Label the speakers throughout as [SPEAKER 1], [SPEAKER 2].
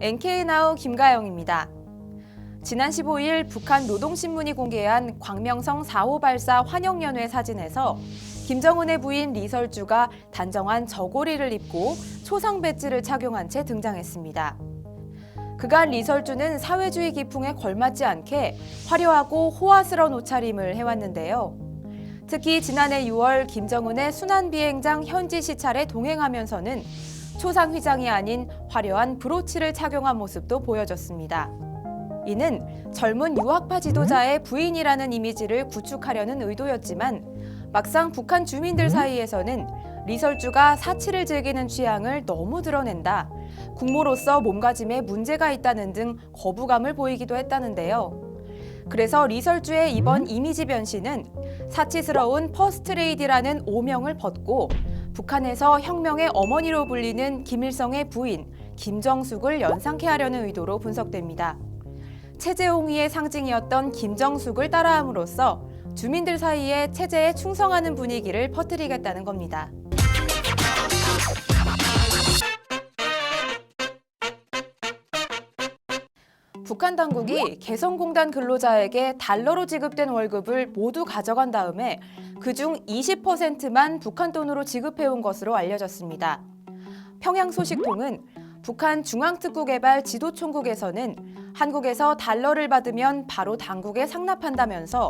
[SPEAKER 1] NK나우 김가영입니다. 지난 15일 북한 노동신문이 공개한 광명성 4호 발사 환영연회 사진에서 김정은의 부인 리설주가 단정한 저고리를 입고 초상 배지를 착용한 채 등장했습니다. 그간 리설주는 사회주의 기풍에 걸맞지 않게 화려하고 호화스러운 옷차림을 해왔는데요. 특히 지난해 6월 김정은의 순환비행장 현지 시찰에 동행하면서는 초상 휘장이 아닌 화려한 브로치를 착용한 모습도 보여졌습니다. 이는 젊은 유학파 지도자의 부인이라는 이미지를 구축하려는 의도였지만 막상 북한 주민들 사이에서는 리설주가 사치를 즐기는 취향을 너무 드러낸다. 국모로서 몸가짐에 문제가 있다는 등 거부감을 보이기도 했다는데요. 그래서 리설주의 이번 이미지 변신은 사치스러운 퍼스트레이디라는 오명을 벗고 북한에서 혁명의 어머니로 불리는 김일성의 부인 김정숙을 연상케 하려는 의도로 분석됩니다. 체제홍위의 상징이었던 김정숙을 따라함으로써 주민들 사이에 체제에 충성하는 분위기를 퍼뜨리겠다는 겁니다. 북한 당국이 개성공단 근로자에게 달러로 지급된 월급을 모두 가져간 다음에 그중 20%만 북한 돈으로 지급해온 것으로 알려졌습니다. 평양 소식통은 북한 중앙특구개발 지도총국에서는 한국에서 달러를 받으면 바로 당국에 상납한다면서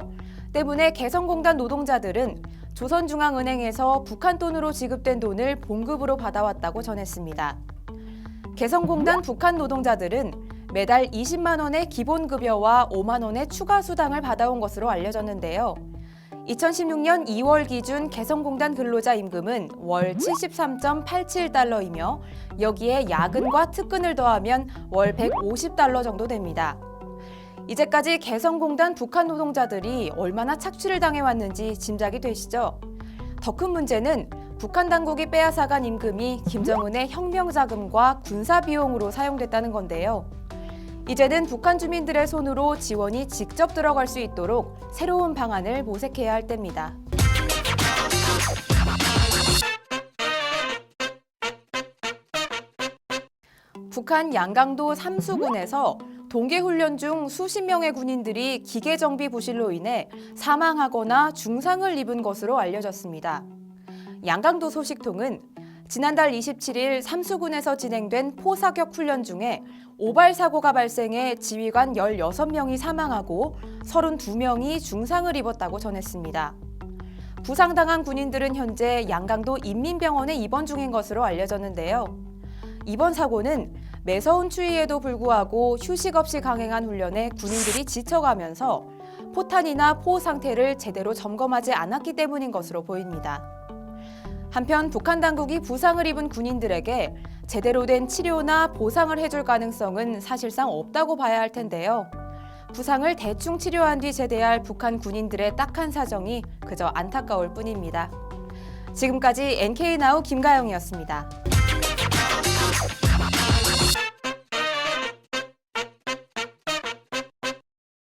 [SPEAKER 1] 때문에 개성공단 노동자들은 조선중앙은행에서 북한 돈으로 지급된 돈을 봉급으로 받아왔다고 전했습니다. 개성공단 북한 노동자들은 매달 20만 원의 기본 급여와 5만 원의 추가 수당을 받아온 것으로 알려졌는데요. 2016년 2월 기준 개성공단 근로자 임금은 월 73.87달러이며 여기에 야근과 특근을 더하면 월 150달러 정도 됩니다. 이제까지 개성공단 북한 노동자들이 얼마나 착취를 당해왔는지 짐작이 되시죠? 더 큰 문제는 북한 당국이 빼앗아간 임금이 김정은의 혁명 자금과 군사 비용으로 사용됐다는 건데요. 이제는 북한 주민들의 손으로 지원이 직접 들어갈 수 있도록 새로운 방안을 모색해야 할 때입니다. 북한 양강도 삼수군에서 동계훈련 중 수십 명의 군인들이 기계정비 부실로 인해 사망하거나 중상을 입은 것으로 알려졌습니다. 양강도 소식통은 지난달 27일 삼수군에서 진행된 포사격 훈련 중에 오발 사고가 발생해 지휘관 16명이 사망하고 32명이 중상을 입었다고 전했습니다. 부상당한 군인들은 현재 양강도 인민병원에 입원 중인 것으로 알려졌는데요. 이번 사고는 매서운 추위에도 불구하고 휴식 없이 강행한 훈련에 군인들이 지쳐가면서 포탄이나 포 상태를 제대로 점검하지 않았기 때문인 것으로 보입니다. 한편 북한 당국이 부상을 입은 군인들에게 제대로 된 치료나 보상을 해줄 가능성은 사실상 없다고 봐야 할 텐데요. 부상을 대충 치료한 뒤 제대할 북한 군인들의 딱한 사정이 그저 안타까울 뿐입니다. 지금까지 NK나우 김가영이었습니다.